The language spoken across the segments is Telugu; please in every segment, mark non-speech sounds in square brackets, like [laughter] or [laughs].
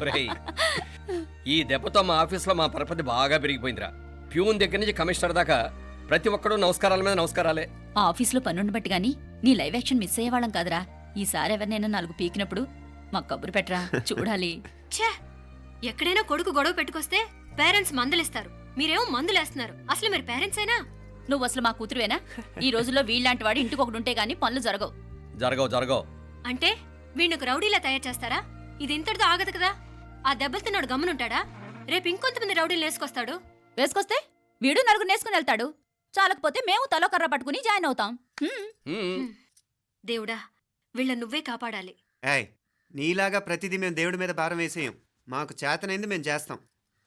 ఒరేయ్, ఈ దెబ్బతో మా ఆఫీస్లో మా పరపతి బాగా పెరిగిపోయిందిరా. ప్యూన్ దగ్గర నుంచి కమిషనర్ దాకా ప్రతి ఒక్కడు నమస్కారాల మీద నమస్కారాలే. ఆ ఆఫీస్లో బట్టి గాని నీ లైవ్ యాక్షన్ మిస్ అయ్యేవాళ్ళం కాదురా. ఈసారి ఎవరినైనా నాలుగు పీకినప్పుడు మాకు కబురు పెట్టరా. చూడాలి. [laughs] ఛే ఎక్కడైనా కొడుకు గొడవ పెట్టుకొస్తే పేరెంట్స్ మందులిస్తారు. మీరేమో మందులేస్తున్నారు. అసలు మీరు పేరెంట్స్ అయినా? నువ్వు అసలు మా కూతురువేనా? ఈ రోజుల్లో వీళ్ళలాంటి వాడు ఇంటికి ఒకటి ఉంటే గానీ పనులు జరగవు. జరగవు జరగవు. అంటే వీణ్ణకు రౌడీలా తయారు చేస్తారా? ఇది ఇంతటితో ఆగదు కదా? ఆ దెబ్బలు తిన్నాడు గమ్మునుంటాడా? రేపు ఇంకొంతమంది రౌడీలు వేసుకొస్తాడు. వేసుకొస్తే? వీడు నలుగురు నేసుకుని వెళ్తాడు. చాలకపోతే మేము తలో కర్ర పట్టుకుని జాయిన్ అవుతాం. హ్మ్. దేవుడా వీళ్ళ నువ్వే కాపాడాలి. ఏయ్ నీలాగా ప్రతిదీ మేము దేవుడి మీద భారం వేసేయం. మాకు చేతనైంది మేము చేస్తాం.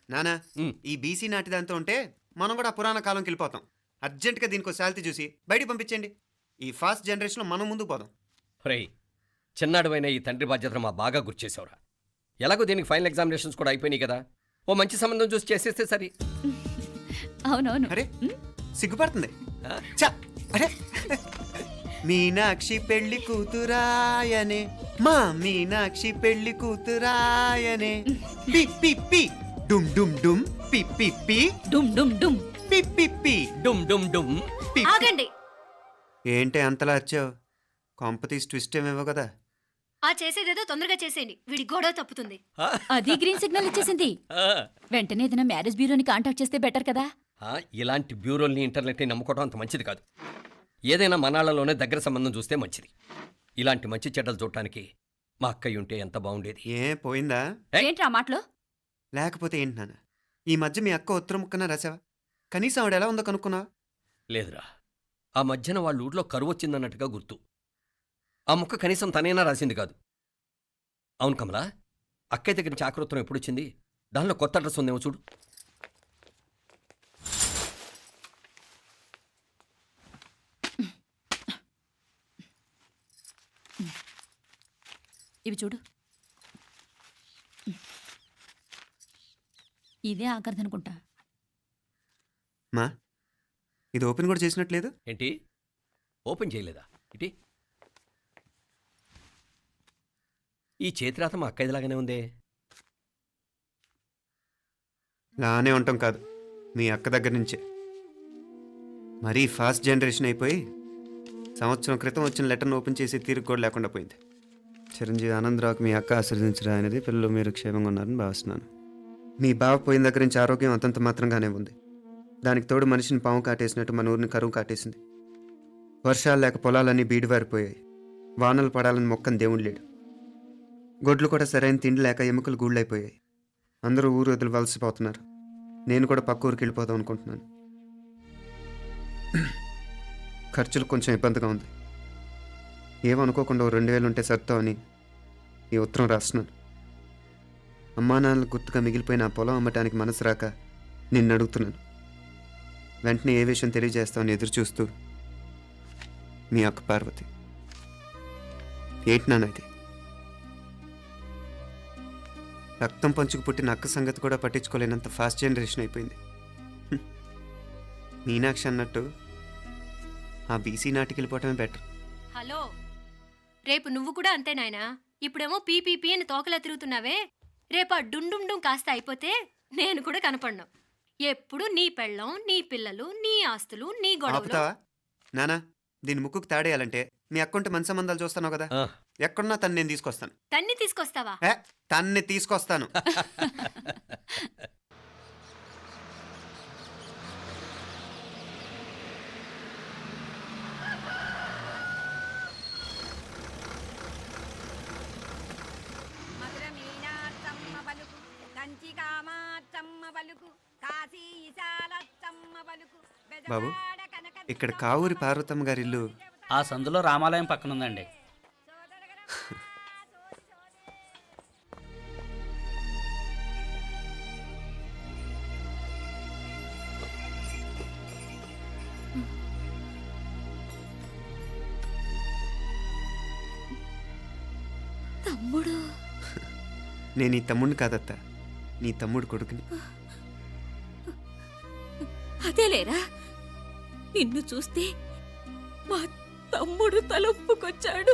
నానా ఉమ్. ఈ బీసీ నాటిదంతా ఉంటే మనం కూడా ఆ పురాణ కాలంకి వెళ్ళిపోతాం. అర్జెంటుగా దీనికి శాలిటీ చూసి బయటికి పంపించండి. ఈ ఫాస్ట్ జనరేషన్లో మనం ముందుకు పోదాం. ఒరేయ్ చిన్నాడువైన ఈ తండ్రి బాధ్యతను మా బాగా గుర్చేసావురా ఎలాగో దీనికి ఫైనల్ ఎగ్జామినేషన్స్ కూడా అయిపోయినాయి కదా. ఓ మంచి సంబంధం చూసి చేసేస్తే సరి. అవునవును. అరే సిగ్గుపడుతుంది. చ అరే. మీనాక్షి పెళ్ళి కూతురాయనే. మా మీనాక్షి పెళ్ళి కూతురాయనే. పి పి పి. డుమ్ డుమ్ డుమ్. పి పి పి. డుమ్ డుమ్ డుమ్. పి పి పి. డుమ్ డుమ్ డుమ్. పి పి. ఆగండి. ఏంటి అంతలా వచ్చావు కాంపతీస్ ట్విస్ట్ ఏమేవో కదా. ఆ చేసేదేదో తొందరగా చేసేయండి. వీడి గొడవ తప్పుతుంది. ఆ, అది గ్రీన్ సిగ్నల్ ఇచ్చేసింది. వెంటనే ఏదైనా మ్యారేజ్ బ్యూరోని కాంటాక్ట్ చేస్తే బెటర్ కదా. ఇలాంటి బ్యూరోల్ని ఇంటర్నెట్ని నమ్ముకోవడం అంత మంచిది కాదు. ఏదైనా మనాళ్ళలోనే దగ్గర సంబంధం చూస్తే మంచిది. ఇలాంటి మంచి చెడ్డలు చూడటానికి మా అక్కయ్య ఉంటే ఎంత బాగుండేది. ఏ పోయిందా. ఏంట్రా ఆ మాటలు? లేకపోతే ఏంటి నాన్న? ఈ మధ్య మీ అక్క ఉత్తరం ముక్కన రాసావా? కనీసం ఆవిడ ఎలా ఉందో కనుక్కున్నావా? లేదురా. ఆ మధ్యన వాళ్ళ ఊర్లో కరువు వచ్చిందన్నట్టుగా గుర్తు. ఆ ముక్క కనీసం తనైనా రాసింది కాదు. అవును కమలా అక్కయ్య దగ్గర నుంచి ఆకృతం ఎప్పుడు వచ్చింది దానిలో కొత్త అడ్రస్ ఉందేమో చూడు. ఇవి చూడు. ఇదే ఆఖరిదనుకుంటా మా ఇది ఓపెన్ కూడా చేసినట్లేదు ఏంటి? ఓపెన్ చేయలేదా ఇటీ ఈ చేతిరాత మా అక్కయ్యలాగానే ఉందే. లానే ఉంటాం కాదు మీ అక్క దగ్గర నుంచే. మరీ ఫాస్ట్ జనరేషన్ అయిపోయి సంవత్సరం క్రితం వచ్చిన లెటర్ను ఓపెన్ చేసి తీరుకు కూడా లేకుండా పోయింది. చిరంజీవి ఆనందరావుకి మీ అక్క ఆశీర్దించరా అనేది పిల్లలు మీరు క్షేమంగా ఉన్నారని భావిస్తున్నాను. మీ బావ పోయిన దగ్గర నుంచి ఆరోగ్యం అంతంత మాత్రంగానే ఉంది. దానికి తోడు మనిషిని పాము కాటేసినట్టు మన ఊరిని కరువు కాటేసింది. వర్షాలు లేక పొలాలన్నీ బీడివారిపోయాయి. వానలు పడాలని మొక్కని దేవుడు లేడు. గొడ్లు కూడా సరైన తిండి లేక ఎముకలు గూళ్ళైపోయాయి. అందరూ ఊరు వదిలివలసిపోతున్నారు నేను కూడా పక్క ఊరికి వెళ్ళిపోదాం అనుకుంటున్నాను. ఖర్చులు కొంచెం ఇబ్బందిగా ఉంది. ఏమనుకోకుండా ఓ రెండు వేలు ఉంటే సర్దామని ఈ ఉత్తరం రాస్తున్నాను. అమ్మా నాన్నలు గుర్తుగా మిగిలిపోయిన ఆ పొలం అమ్మటానికి మనసు రాక నిన్ను అడుగుతున్నాను. వెంటనే ఏ విషయం తెలియజేస్తామని ఎదురు చూస్తూ మీ అక్క పార్వతి. ఏంటి నాన్న ఇది? రక్తం పంచుకు పుట్టిన అక్క సంగతి కూడా పట్టించుకోలేనంత ఫాస్ట్ జనరేషన్ అయిపోయింది. మీనాక్షి అన్నట్టు ఆ బీసీ నాటికి వెళ్ళిపోవటమే బెటర్ హలో. రేపు నువ్వు కూడా అంతే నాయనా. ఇప్పుడేమో పీపీపీ అని తోకలా తిరుగుతున్నావే. రేపు ఆ డుండుం డుం కాస్త అయిపోతే నేను కూడా కనపడను. ఎప్పుడు నీ పెళ్ళం నీ పిల్లలు నీ ఆస్తులు నీ గొడవలు. ఆపుతావా? నానా దీని ముక్కుకు తాడేయాలంటే మీ అక్కంటే మంచి సంబంధాలు చూస్తాను కదా. ఎక్కడున్నా తను నేను తీసుకొస్తాను. తన్ని తీసుకొస్తావా? ఏ? తన్ని తీసుకొస్తాను. మధుర మీనాత్తమ్మ పలుకు కంచి కామాత్తమ్మ పలుకు కాశీ ఈశాలత్తమ్మ పలుకు బాబు, ఇక్కడ కావూరి పార్వతమ్మ గారి ఇల్లు ఆ సందులో రామాలయం పక్కన ఉందండి తమ్ముడు. నేను ఈ తమ్ముడిని కాదత్త నీ తమ్ముడు కొడుకుని. అదేలేరా నిన్ను చూస్తే మా తమ్ముడు తలొప్పుకొచ్చాడు.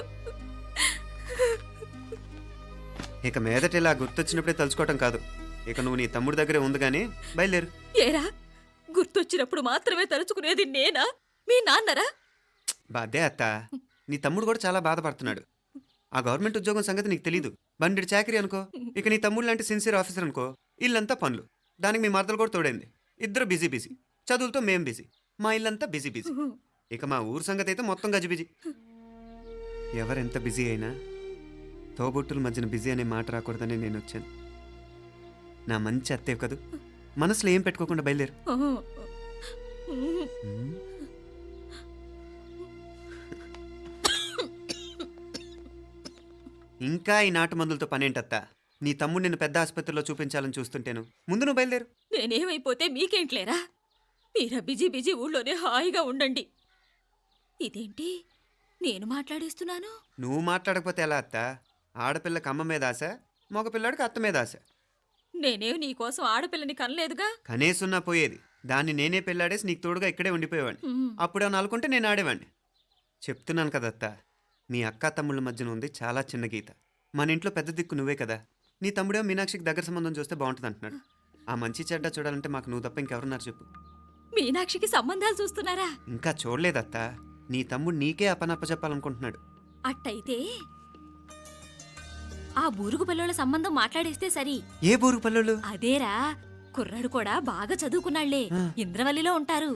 ఇక మీదట ఇలా గుర్తొచ్చినప్పుడే తలుచుకోవటం కాదు. ఇక నువ్వు నీ తమ్ముడి దగ్గరే ఉంది కానీ బయలుదేరు. ఏరా? గుర్తొచ్చినప్పుడు మాత్రమే తలుచుకునేది నేనా? మీ నాన్నరా? బాధే అత్త. నీ తమ్ముడు కూడా చాలా బాధపడుతున్నాడు. ఆ గవర్నమెంట్ ఉద్యోగం సంగతి నీకు తెలీదు. బండి చాకరీ అనుకో ఇక నీ తమ్ముడు లాంటి సిన్సియర్ ఆఫీసర్ అనుకో ఇల్లంతా పనులు. దానికి మీ మరదలు కూడా తోడైంది. ఇద్దరు బిజీ బిజీ. చదువులతో మేం బిజీ. మా ఇల్లంతా బిజీ బిజీ. ఇక మా ఊరు సంగతి అయితే మొత్తం గజి బిజీ ఎవరెంత బిజీ అయినా తోబుట్టుల మధ్యన బిజీ అనే మాట రాకూడదని నేను వచ్చాను నా మంచి అత్తే కదూ? మనసులో ఏం పెట్టుకోకుండా బయలుదేరు. ఇంకా ఈ నాటు మందులతో పనేంటత్తా? నీ తమ్ముడు నిన్ను పెద్ద ఆసుపత్రిలో చూపించాలని చూస్తుంటేను. ముందు నువ్వు బయలుదేరు. నేనేమైపోతే మీకేంట్లేరా మీరా బిజీ బిజీ ఊళ్ళోనే హాయిగా ఉండండి. ఇదేంటి? నేను మాట్లాడేస్తున్నాను? నువ్వు మాట్లాడకపోతే ఎలా అత్త? ఆడపిల్లకి అమ్మ మీద ఆశ మగపిల్లాడికి అత్త మీద ఆశ. నేనేం నీకోసం ఆడపిల్లని కనలేదుగా? కనేసున్నా పోయేది. దాన్ని నేనే పెళ్ళాడేసి నీకు తోడుగా ఇక్కడే ఉండిపోయేవాడిని. అప్పుడు అని అనుకుంటే నేను ఆడేవాడిని. చెప్తున్నాను కదా అత్త మీ అక్క తమ్ముళ్ళ మధ్యన ఉంది చాలా చిన్న గీత. మన ఇంట్లో పెద్ద దిక్కు నువ్వే కదా. నీ తమ్ముడే మీనాక్షికి దగ్గర సంబంధం చూస్తే బాగుంటుంది అంటున్నాడు ఆ మంచి చెడ్డ చూడాలంటే మాకు నువ్వు తప్ప ఇంకెవరున్నారు చెప్పు. మీనాక్షికి సంబంధాలు చూస్తున్నారా? ఇంకా చూడలేదత్త. నీ తమ్ముడు నీకే అపనప్ప చెప్పాలనుకుంటున్నాడు. అట్టయితే ఆ బూరుగు పిల్లల సంబంధం మాట్లాడేస్తే సరి. ఏ బూరు పల్లెలు అదేరా కుర్రాడు కూడా బాగా చదువుకున్నాళ్ళే. ఇంద్రవల్లిలో ఉంటారు.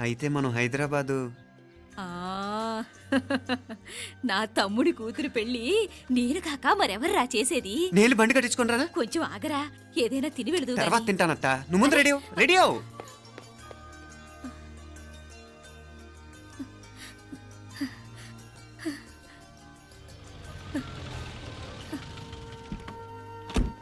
అయితే మనం హైదరాబాదు. ఆ. [laughs] నా తమ్ముడి కూతురు పెళ్ళి నేను కాక మరెవర్రా చేసేది? నేను బండి కట్టించుకుంటారా కొంచెం ఆగరా ఏదైనా తిని వెళదు తర్వాత నువ్వు ముందు రెడీ. రెడీ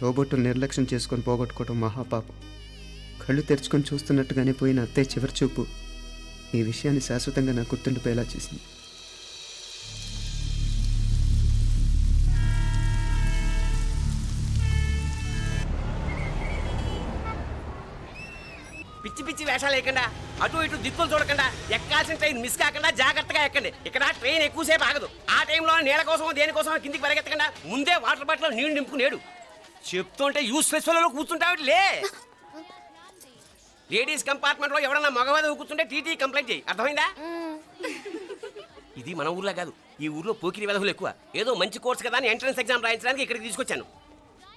తోబొట్టులు నిర్లక్ష్యం చేసుకొని పోగొట్టుకోవడం మహాపాపం. కళ్ళు తెరుచుకొని చూస్తున్నట్టుగానే పోయిన అత్తయ్య చివరి చూపు ఈ విషయాన్ని శాశ్వతంగా నా గుర్తుండిపోయేలా చేసింది. పిచ్చి పిచ్చి వేషాలు వేయకుండా అటు ఇటు దిక్కులు చూడకుండా ఎక్కాల్సిన ట్రైన్ మిస్ కాకుండా జాగ్రత్తగా ఎక్కండి. ఇక్కడ ట్రైన్ ఎక్కువసేపు ఆగదు. ఆ టైంలో నీళ్ళ కోసం దేనికోసం కిందికి పరిగెత్తకుండా ముందే వాటర్ బాటిల్ నీళ్ళు నింపుకునేడు. చెప్తుంటే యూస్లెస్లో కూర్చుంటావు లే లేడీస్ కంపార్ట్మెంట్లో ఎవడన్నా మగవాది కూర్చుంటే టీటీ కంప్లైంట్ చేయి. అర్థమైందా? ఇది మన ఊర్లో కాదు. ఈ ఊర్లో పోకిరి వెధవులు ఎక్కువ. ఏదో మంచి కోర్స్ కదా అని ఎంట్రన్స్ ఎగ్జామ్ రాయించడానికి ఇక్కడికి తీసుకొచ్చాను.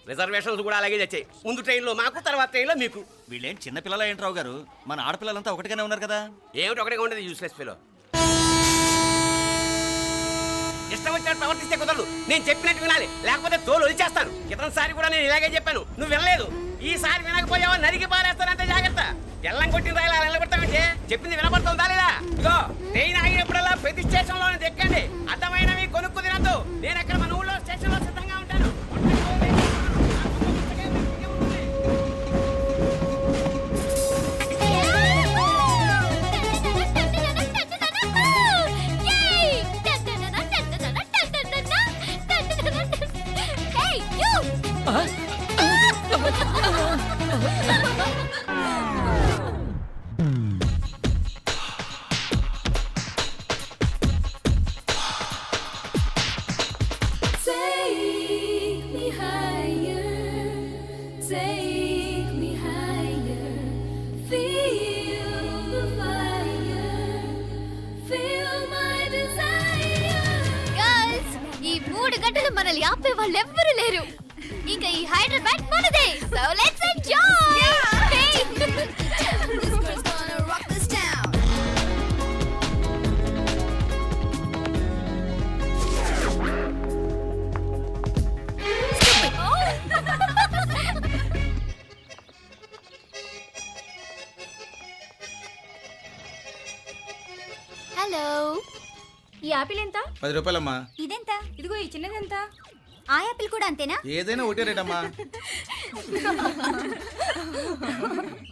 రిజర్వేషన్స్ కూడా అలాగే తెచ్చాయి. ముందు ట్రైన్లో మాకు తర్వాత ట్రైన్లో మీకు. వీళ్ళేం చిన్న పిల్లల ఏంట్రావు గారు. మన ఆడపిల్లలంతా ఒకటిగానే ఉన్నారు కదా. ఏమిటి ఒకటిగా ఉండదు యూస్లెస్ ఫెలో ఇష్టం వచ్చినట్టు ప్రవర్తిస్తే కుదరదు. నేను చెప్పినట్టు వినాలి. లేకపోతే తోలు వదిలేస్తాను ఇతని సారి కూడా నేను ఇలాగే చెప్పాను. నువ్వు వినలేదు. ఈసారి వినకపోయావా? నరికి పారేస్తానంటే జాగ్రత్త. ఎల్లం కొట్టిన రాయలా నిలబడతామంటే చెప్పింది వినపడుతుందా లేదా? ఇగో ట్రైన్ ఆగినప్పుడల్లా ప్రతి స్టేషన్లో ఎక్కండి అర్థమైనవి కొనుక్కు తినద్దు. నేను ఎక్కడ మన ఊళ్ళో స్టేషన్లో సిద్ధంగా గంటలు మనల్ని ఆపే వాళ్ళు ఎవ్వరు లేరు ఇక ఈ హైదరాబాద్ మనదే సో యాపిల్ ఎంత? పది రూపాయలమ్మా. ఇదెంత? ఇదిగో ఈ చిన్నది ఎంత ఆ యాపిల్ కూడా అంతేనా? ఏదైనా ఒకటే రేటమ్మా. [laughs]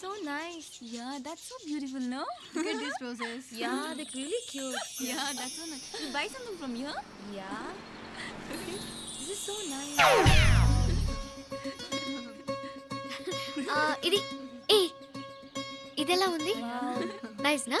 so nice. Yeah, that's so beautiful, no? Look at these roses. Yeah, they're really cute. Yeah, that's so nice. You buy something from here? Yeah. This is so nice. uh, ఇది ఏ ఇది ఎలా ఉంది నైస్ నా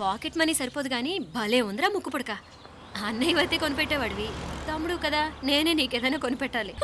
పాకెట్ మనీ సరిపోదు కానీ భలే ఉందిరా ముక్కు పుడక. అన్నయ్య అయితే కొనిపెట్టేవాడివి. తమ్ముడు కదా నేనే నీకేదైనా కొనిపెట్టాలి.